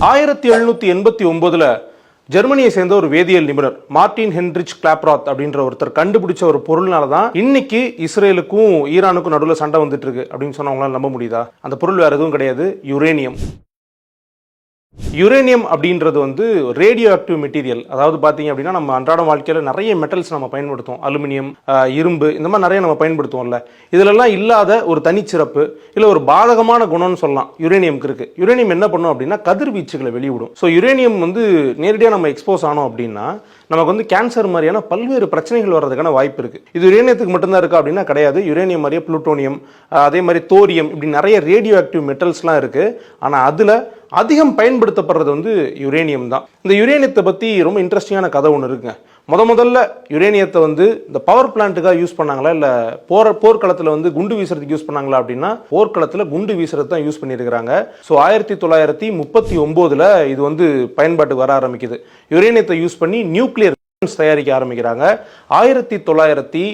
ஆயிரத்தி எழுநூத்தி எண்பத்தி ஒன்பதுல ஜெர்மனியை சேர்ந்த ஒரு வேதியியல் நிபுணர் மார்டின் ஹென்ரிச் கிளாப்ராத் அப்படின்ற ஒருத்தர் கண்டுபிடிச்ச ஒரு பொருள்னால தான் இன்னைக்கு இஸ்ரேலுக்கும் ஈரானுக்கும் நடுவில் சண்டை வந்துட்டு இருக்கு அப்படின்னு சொன்னவங்களால நம்ப முடியுதா? அந்த பொருள் வேற எதுவும் கிடையாது யுரேனியம். யுரேனியம் அப்படின்றது வந்து ரேடியோ ஆக்டிவ் மெட்டீரியல் அதாவது பார்த்தீங்க அப்படின்னா நம்ம அன்றாட வாழ்க்கையில் நிறைய மெட்டல்ஸ் நம்ம பயன்படுத்துவோம். அலுமினியம் இரும்பு இந்த மாதிரி நிறைய நம்ம பயன்படுத்துவோம்ல. இதிலெல்லாம் இல்லாத ஒரு தனிச்சிறப்பு இல்லை ஒரு பாதகமான குணம்னு சொல்லலாம். யுரேனியம்க்கு இருக்குது யுரேனியம் என்ன பண்ணும் அப்படின்னா கதிர்வீச்சுகளை வெளிவிடும். ஸோ யுரேனியம் வந்து நேரடியாக நம்ம எக்ஸ்போஸ் ஆனோம் அப்படின்னா நமக்கு வந்து கேன்சர் மாதிரியான பல்வேறு பிரச்சனைகள் வர்றதுக்கான வாய்ப்பு இருக்குது இது யுரேனியத்துக்கு மட்டும்தான் இருக்குது அப்படின்னா கிடையாது. யுரேனியம் மாதிரியே புளூட்டோனியம் அதே மாதிரி தோரியம் இப்படி நிறைய ரேடியோ ஆக்டிவ் மெட்டல்ஸ்லாம் இருக்குது ஆனால் அதில் அதிகம் பயன்படுத்தப்படுறது வந்து யுரேனியம் தான். இந்த யுரேனியத்தை பற்றி ரொம்ப இன்ட்ரெஸ்டிங்கான கதை ஒன்று இருக்குங்க. முத முதல்ல யுரேனியத்தை வந்து இந்த பவர் பிளான்ட்டுக்காக யூஸ் பண்ணாங்களா? இல்லை போர் போர்க்களத்தில் வந்து குண்டு வீசுறதுக்கு யூஸ் பண்ணாங்களா அப்படின்னா போர்க்களத்தில் குண்டு வீசுறது தான் யூஸ் பண்ணியிருக்கிறாங்க. ஸோ ஆயிரத்தி தொள்ளாயிரத்தி முப்பத்தி ஒம்போதில் இது வந்து பயன்பாட்டுக்கு வர ஆரம்பிக்குது. யுரேனியத்தை யூஸ் பண்ணி நியூக்ளியர் தயாரிக்க ஆரம்பிக்கிறாங்க. ஆயிரத்தி தொள்ளாயிரத்தி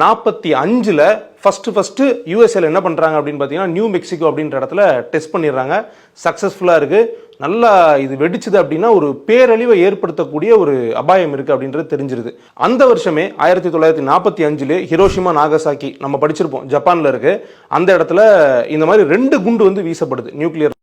நாற்பத்தி அஞ்சில் ஃபஸ்ட்டு ஃபஸ்ட்டு யூஎஸ்ஏல என்ன பண்ணுறாங்க அப்படின்னு பார்த்தீங்கன்னா நியூ மெக்சிகோ அப்படின்ற இடத்துல டெஸ்ட் பண்ணிடுறாங்க. சக்ஸஸ்ஃபுல்லாக இருக்குது நல்லா இது வெடிச்சுது அப்படின்னா ஒரு பேரழிவை ஏற்படுத்தக்கூடிய ஒரு அபாயம் இருக்குது அப்படின்றது தெரிஞ்சிருது. அந்த வருஷமே ஆயிரத்தி தொள்ளாயிரத்தி நாற்பத்தி அஞ்சில் ஹிரோஷிமா நாகசாக்கி நம்ம படிச்சிருப்போம் ஜப்பானில் இருக்கு. அந்த இடத்துல இந்த மாதிரி ரெண்டு குண்டு வந்து வீசப்படுது நியூக்ளியர்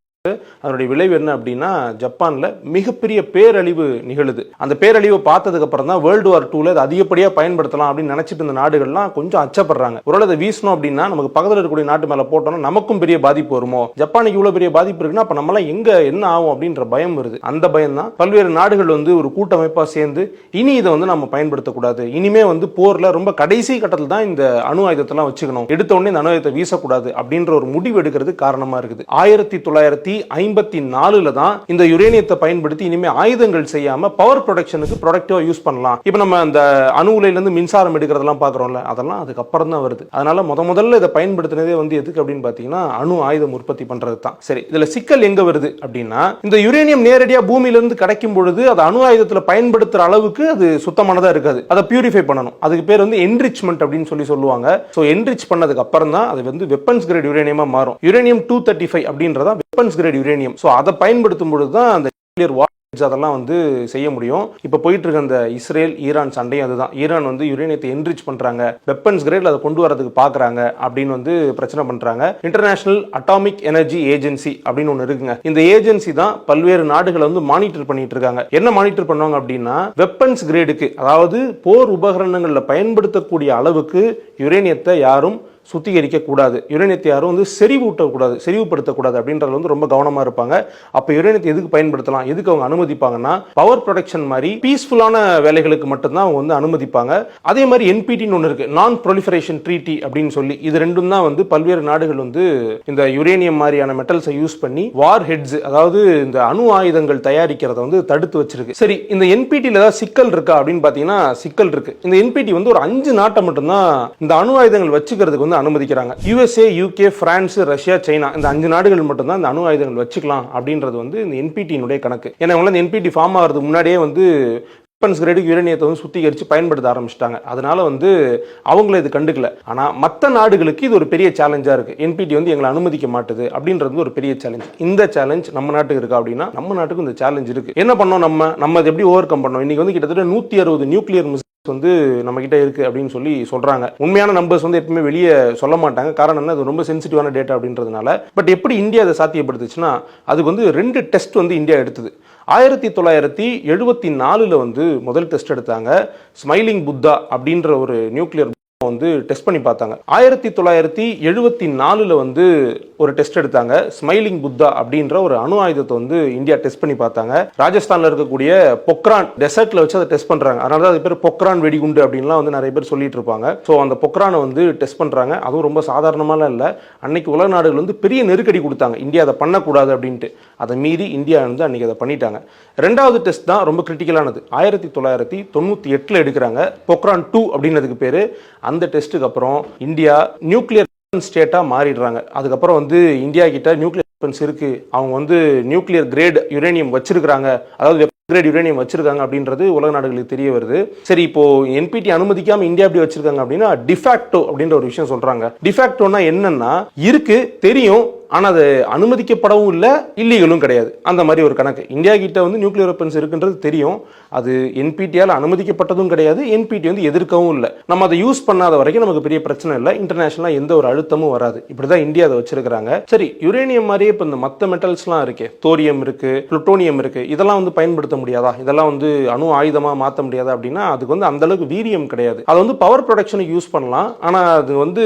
அதனுடைய விளைவு என்ன அப்படின்னா ஜப்பானில் மிகப்பெரிய பேரழிவு நிகழுது. அந்த பேரழிவை பார்த்ததுக்கு அப்புறம் தான் வேர்ல்டு வார் டூல அதை அதிகப்படியாக பயன்படுத்தலாம் அப்படின்னு நினைச்சிட்டு இருந்த நாடுகள்லாம் கொஞ்சம் அச்சப்படுறாங்க. ஒருவேளை அதை வீசணும் அப்படின்னா நமக்கு பக்கத்தில் இருக்கக்கூடிய நாட்டு மேலே போட்டோம்னா நமக்கும் பெரிய பாதிப்பு வருமோ? ஜப்பானுக்கு இவ்வளோ பெரிய பாதிப்பு இருக்குன்னா அப்போ நம்மளாம் எங்கே என்ன ஆகும் அப்படின்ற பயம் வருது. அந்த பயம் தான் பல்வேறு நாடுகள் வந்து ஒரு கூட்டமைப்பாக சேர்ந்து இனி இதை வந்து நம்ம பயன்படுத்தக்கூடாது. இனிமே வந்து போரில் ரொம்ப கடைசி கட்டத்தில் தான் இந்த அணு ஆயுதத்தெல்லாம் வச்சுக்கணும். எடுத்த உடனே இந்த அணு ஆயுதத்தை வீசக்கூடாது அப்படின்ற ஒரு முடிவு எடுக்கிறது காரணமாக இருக்குது. ஆயிரத்தி தொள்ளாயிரத்தி ஐம்பத்தி நாலுல தான் இந்த யுரேனியத்தை பயன்படுத்தி இனிமே ஆயுதங்கள் செய்யாம பவர் ப்ரொடக்ஷனுக்கு ப்ரொடக்டிவா யூஸ் பண்ணலாம். இப்போ நம்ம அந்த அணு உலையில இருந்து மின்சாரம் எடுக்கிறதெல்லாம் பாக்குறோம்ல அதெல்லாம் அதுக்கப்புறம் தான் வருது. அதனால முத முதல்ல இதை பயன்படுத்தினதே வந்து எதுக்கு அப்படின்னு பார்த்தீங்கன்னா அணு ஆயுதம் உற்பத்தி பண்றது தான் சரி இதுல சிக்கல் எங்க வருது அப்படின்னா இந்த யுரேனியம் நேரடியாக பூமியில இருந்து கிடைக்கும் பொழுது அது அணு ஆயுதத்தில் பயன்படுத்துற அளவுக்கு அது சுத்தமானதா இருக்காது. அதை பியூரிஃபை பண்ணணும். அதுக்கு பேர் வந்து என்ரிச்மெண்ட் அப்படின்னு சொல்லி சொல்லுவாங்க. ஸோ என்ரிச் பண்ணதுக்கு அப்புறம் தான் அது வந்து வெப்பன்ஸ் கிரேட் யுரேனியமாக மாறும். யுரேனியம் டூ தேர்ட்டி ஃபைவ் அப்படின்றதான் வெப்பன்ஸ் கிரேட் யுரேனியம். ஸோ அதை பயன்படுத்தும் பொழுது தான் அந்த நியூக்ளியர் வார்ஸ் அதெல்லாம் வந்து செய்ய முடியும். இப்போ போயிட்டு இருக்க அந்த இஸ்ரேல் ஈரான் சண்டையும் அதுதான். ஈரான் வந்து யுரேனியத்தை என்ரிச் பண்றாங்க. வெப்பன்ஸ் கிரேட்ல அதை கொண்டு வரதுக்கு பாக்குறாங்க அப்படின்னு வந்து பிரச்சனை பண்றாங்க. இன்டர்நேஷனல் அட்டாமிக் எனர்ஜி ஏஜென்சி அப்படின்னு ஒன்று இருக்குங்க. இந்த ஏஜென்சி தான் பல்வேறு நாடுகளை வந்து மானிட்டர் பண்ணிட்டு இருக்காங்க. என்ன மானிட்டர் பண்ணுவாங்க அப்படின்னா வெப்பன்ஸ் கிரேடுக்கு அதாவது போர் உபகரணங்களில் பயன்படுத்தக்கூடிய அளவுக்கு யுரேனியத்தை யாரும் சுத்திகரிக்கக்கூடாது. யுரேனியத்தை யாரும் வந்து செறிவூட்டக்கூடாது செறிவுபடுத்தக்கூடாது அப்படின்றது வந்து ரொம்ப கவனமாக இருப்பாங்க. அப்போ யுரேனியத்தை எதுக்கு பயன்படுத்தலாம்? எதுக்கு அவங்க அனுமதிப்பாங்கன்னா பவர் ப்ரொடக்ஷன் மாதிரி பீஸ்ஃபுல்லான வேலைகளுக்கு மட்டும்தான் அவங்க வந்து அனுமதிப்பாங்க. அதே மாதிரி என்பிடின்னு ஒன்று இருக்கு. நான் ப்ரொலிஃபரேஷன் ட்ரீட்டி அப்படின்னு சொல்லி இது ரெண்டும் தான் வந்து பல்வேறு நாடுகள் வந்து இந்த யுரேனியம் மாதிரியான மெட்டல்ஸை யூஸ் பண்ணி வார் ஹெட்ஸ் அதாவது இந்த அணு ஆயுதங்கள் தயாரிக்கிறத வந்து தடுத்து வச்சிருக்கு. சரி இந்த என்பிடியில் ஏதாவது சிக்கல் இருக்கா அப்படின்னு பார்த்தீங்கன்னா சிக்கல் இருக்கு. இந்த என்பிடி வந்து ஒரு அஞ்சு நாட்டை மட்டும்தான் இந்த அணு ஆயுதங்கள் வச்சுக்கிறதுக்கு வந்து அனுமதிக்கிறாங்க. USA UK France Russia China இந்த அஞ்சு நாடுகள் மட்டும்தான் இந்த அணு ஆயுதங்கள் வச்சுக்கலாம் அப்படின்றது வந்து இந்த என்பிடியினுடைய கணக்கு. ஏன்னா இவங்க இந்த என்பிடி ஃபார்ம் ஆகிறதுக்கு முன்னாடியே வந்து வெப்பன்ஸ் கிரேடு யுரேனியத்தை வந்து சுத்திகரித்து பயன்படுத்த ஆரம்பிச்சிட்டாங்க. அதனால வந்து அவங்கள இது கண்டுக்கல. ஆனால் மற்ற நாடுகளுக்கு இது ஒரு பெரிய சேலஞ்சாக இருக்கு. என்பிடி வந்து எங்களை அனுமதிக்க மாட்டுது அப்படின்றது ஒரு பெரிய சேலஞ்ச் இந்த சேலஞ்ச் நம்ம நாட்டுக்கு இருக்கா அப்படின்னா நம்ம நாட்டுக்கு இந்த சேலஞ்ச் இருக்கு. என்ன பண்ணோம் நம்ம? நம்ம எப்படி ஓவர் கம் பண்ணோம்? இன்னைக்கு வந்து கிட்டத்தட்ட நூற்றி அறுபது நியூக்ளியர் மிஸ் வந்து நம்ம கிட்ட இருக்கு அப்படின்னு சொல்லி சொல்றாங்க. உண்மையான நம்பர்ஸ் வந்து எப்பவுமே வெளியே சொல்ல மாட்டாங்க. காரணம் என்ன? அது ரொம்ப சென்சிட்டிவான டேட்டா அப்படின்றதுனால. பட் எப்படி இந்தியா அதை சாத்தியப்படுத்துச்சுன்னா அதுக்கு வந்து ரெண்டு டெஸ்ட் வந்து இந்தியா எடுத்தது. ஆயிரத்தி தொள்ளாயிரத்தி எழுபத்தி நாலுல வந்து முதல் டெஸ்ட் எடுத்தாங்க. ஸ்மைலிங் புத்தா அப்படின்ற ஒரு நியூக்ளியர் வந்து டெஸ்ட் பண்ணி பார்த்தாங்க. ஆயிரத்தி தொள்ளாயிரத்தி எழுபத்தி நாலுல வந்து ஒரு டெஸ்ட் எடுத்தாங்க. ஸ்மைலிங் புத்தா அப்படின்ற ஒரு அணு ஆயுதத்தை வந்து இந்தியா டெஸ்ட் பண்ணி பார்த்தாங்க. ராஜஸ்தான்ல இருக்கக்கூடிய பொக்ரான் டெசர்ட்ல வச்சு அதை டெஸ்ட் பண்றாங்க. அதனால தான் அது பேர் பொக்ரான் வெடிகுண்டு அப்படின்லாம் வந்து நிறைய பேர் சொல்லிட்டு இருப்பாங்க. ஸோ அந்த பொக்ரானை வந்து டெஸ்ட் பண்றாங்க. அதுவும் ரொம்ப சாதாரணமாலாம் இல்லை. அன்னைக்கு உலக நாடுகள் வந்து பெரிய நெருக்கடி கொடுத்தாங்க. இந்தியா அதை பண்ணக்கூடாது அப்படின்ட்டு. அதை மீறி இந்தியா வந்து அன்னைக்கு அதை பண்ணிட்டாங்க. ரெண்டாவது டெஸ்ட் தான் ரொம்ப கிரிட்டிக்கலானது ஆயிரத்தி தொள்ளாயிரத்தி தொண்ணூத்தி எட்டுல எடுக்கிறாங்க. பொக்ரான் டூ அப்படின்னதுக்கு பேர். அந்த டெஸ்ட்டுக்கு அப்புறம் இந்தியா நியூக்ளியர் ஸ்டேட்டாக மாறிடுறாங்க. அதுக்கப்புறம் வந்து இந்தியா கிட்ட நியூக்ளியர் வெப்பன்ஸ் இருக்கு. அவங்க வந்து நியூக்ளியர் கிரேட் யுரேனியம் வச்சிருக்காங்க அதாவது கிரேட் யுரேனியம் வச்சிருக்காங்க அப்படின்றது உலக நாடுகளுக்கு தெரிய வருது. சரி இப்போ என்பிடி அனுமதிக்காம இந்தியா எப்படி வச்சிருக்காங்க அப்படின்னா டிஃபேக்டோ அப்படின்ற ஒரு விஷயம் சொல்றாங்க. டிஃபேக்டோனா என்னன்னா இருக்கு தெரியும் ஆனால் அது அனுமதிக்கப்படவும் இல்லை இல்லீகலும் கிடையாது. அந்த மாதிரி ஒரு கணக்கு. இந்தியா கிட்ட வந்து நியூக்ளியர் வெப்பன்ஸ் இருக்குன்றது தெரியும். அது என்பிடியால் அனுமதிக்கப்பட்டதும் கிடையாது. என்பிடி வந்து எதிர்க்கவும் இல்லை. நம்ம அதை யூஸ் பண்ணாத வரைக்கும் நமக்கு பெரிய பிரச்சனை இல்லை. இன்டர்நேஷனலாக எந்த ஒரு அழுத்தமும் வராது. இப்படி தான் இந்தியா அதை வச்சிருக்கிறாங்க. சரி யுரேனியம் மாதிரியே இப்போ இந்த மற்ற மெட்டல்ஸ்லாம் இருக்கே. தோரியம் இருக்கு புளுட்டோனியம் இருக்கு. இதெல்லாம் வந்து பயன்படுத்த முடியாதா? இதெல்லாம் வந்து அணு ஆயுதமாக மாற்ற முடியாதா அப்படின்னா அதுக்கு வந்து அந்த அளவுக்கு வீரியம் கிடையாது. அதை வந்து பவர் ப்ரொடக்ஷனுக்கு யூஸ் பண்ணலாம். ஆனால் அது வந்து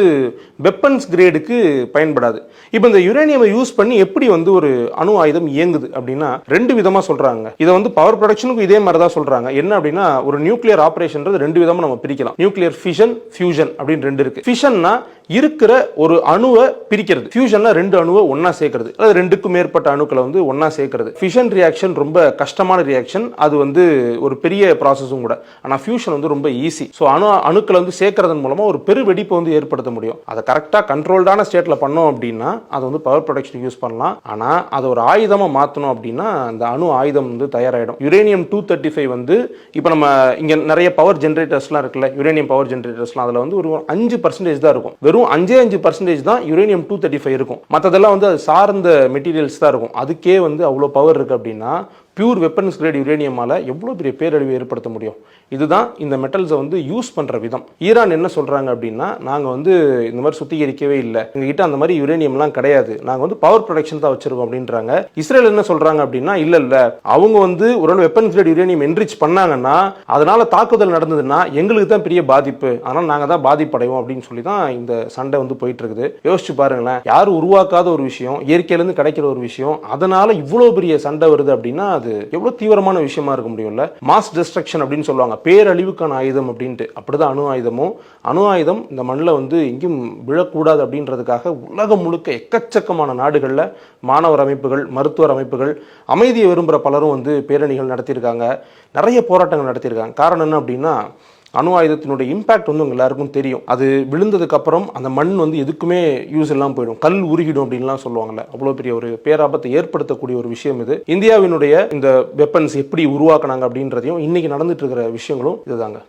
வெப்பன்ஸ் கிரேடுக்கு பயன்படாது. இப்போ இந்த யுரேனியமை யூஸ் பண்ணி எப்படி வந்து ஒரு அணு ஆயுதம் இயங்குது அப்படின்னா ரெண்டு விதமா சொல்றாங்க. இதை வந்து பவர் ப்ரொடக்ஷனுக்கும் இதே மாதிரி தான் சொல்றாங்க. என்ன அப்படின்னா ஒரு நியூக்ளியர் ஆபரேஷன் ரெண்டு விதமா நம்ம பிரிக்கலாம். நியூக்ளியர் ஃபிஷன் ஃபியூஷன் அப்படின்னு ரெண்டு இருக்கு. ஃபிஷன்னா இருக்கிற ஒரு அணுவை பிரிக்கிறது. ஃபியூஷன்னா ரெண்டு அணுவை ஒன்னா சேர்க்கிறது. அதாவது ரெண்டுக்கும் மேற்பட்ட அணுக்களை வந்து ஒன்னா சேர்க்கிறது. ஃபிஷன் ரியாக்ஷன் ரொம்ப கஷ்டமான ரியாக்ஷன் அது வந்து ஒரு பெரிய ப்ராசஸும் கூட. ஆனால் ஃபியூஷன் வந்து ரொம்ப ஈஸி ஸோ அணு அணுக்களை வந்து சேர்க்கறதன் மூலமா ஒரு பெரு வெடிப்பை வந்து ஏற்படுத்த முடியும். அதை கரெக்டாக கண்ட்ரோல்டான ஸ்டேட்டில் பண்ணோம் அப்படின்னா அது வந்து பவர் ப்ரொடக்ஷனுக்கு யூஸ் பண்ணலாம். ஆனால் அதை ஒரு ஆயுதமாக மாற்றணும் அப்படின்னா அந்த அணு ஆயுதம் வந்து தயாராகிடும் யுரேனியம் டூ தேர்ட்டி ஃபைவ் வந்து இப்போ நம்ம இங்கே நிறைய பவர் ஜென்ரேட்டர்ஸ்லாம் இருக்குல்ல யுரேனியம் பவர் ஜென்ரேட்டர்ஸ்லாம் அதில் வந்து ஒரு அஞ்சு பர்சன்டேஜ் தான் இருக்கும். வெறும் அஞ்சே அஞ்சு பர்சன்டேஜ் தான் யுரேனியம் டூ தேர்ட்டி ஃபைவ் இருக்கும். மற்றதெல்லாம் வந்து அது சார்ந்த மெட்டீரியல்ஸ் தான் இருக்கும். அதுக்கே வந்து அவ்வளோ பவர் இருக்குது அப்படின்னா பியூர் வெப்பன்ஸ் கிரேட் யுரேனியமால் எவ்வளோ பெரிய பேரழிவை ஏற்படுத்த முடியும்? இதுதான் இந்த மெட்டல்ஸை வந்து யூஸ் பண்ணுற விதம். ஈரான் என்ன சொல்கிறாங்க அப்படின்னா நாங்கள் வந்து இந்த மாதிரி சுத்திகரிக்கவே இல்லை. எங்ககிட்ட அந்த மாதிரி யுரேனியம்லாம் கிடையாது. நாங்கள் வந்து பவர் ப்ரொடக்ஷன் தான் வச்சுருக்கோம் அப்படின்றாங்க. இஸ்ரேல் என்ன சொல்கிறாங்க அப்படின்னா இல்லை இல்லை. அவங்க வந்து ஒரு வெப்பன்ஸ் கிரேட் யுரேனியம் என்ரிச் பண்ணாங்கன்னா அதனால் தாக்குதல் நடந்ததுன்னா எங்களுக்கு தான் பெரிய பாதிப்பு. ஆனால் நாங்கள் தான் பாதிப்படைவோம் அப்படின்னு சொல்லி தான் இந்த சண்டை வந்து போயிட்டு இருக்குது யோசிச்சு பாருங்களேன். யாரும் உருவாக்காத ஒரு விஷயம் இயற்கையிலேருந்து கிடைக்கிற ஒரு விஷயம் அதனால் இவ்வளோ பெரிய சண்டை வருது அப்படின்னா அது எவ்வளோ தீவிரமான விஷயமா இருக்க முடியும்ல? மாஸ் டிஸ்ட்ரக்ஷன் அப்படின்னு சொல்லுவாங்க. பேரழிவுக்கான ஆயுதம் அப்படின்ட்டு. அப்படிதான் அணு ஆயுதமும். அணு ஆயுதம் இந்த மண்ணில் வந்து எங்கேயும் விழக்கூடாது அப்படின்றதுக்காக உலகம் முழுக்க எக்கச்சக்கமான நாடுகளில் மாணவர் அமைப்புகள் மருத்துவர் அமைப்புகள் அமைதியை விரும்புகிற பலரும் வந்து பேரணிகள் நடத்தியிருக்காங்க. நிறைய போராட்டங்கள் நடத்தியிருக்காங்க. காரணம் என்ன அப்படின்னா அணு ஆயுதத்தினுடைய இம்பாக்ட் வந்து உங்கள் எல்லாருக்கும் தெரியும். அது விழுந்ததுக்கு அப்புறம் அந்த மண் வந்து எதுக்குமே யூஸ் எல்லாம் போயிடும். கல் உருகிடும் அப்படின்லாம் சொல்லுவாங்கல்ல. அவ்வளோ பெரிய ஒரு பேராபத்தை ஏற்படுத்தக்கூடிய ஒரு விஷயம் இது. இந்தியாவினுடைய இந்த வெப்பன்ஸ் எப்படி உருவாக்குனாங்க அப்படின்றதையும் இன்னைக்கு நடந்துட்டு இருக்கிற விஷயங்களும் இதுதாங்க.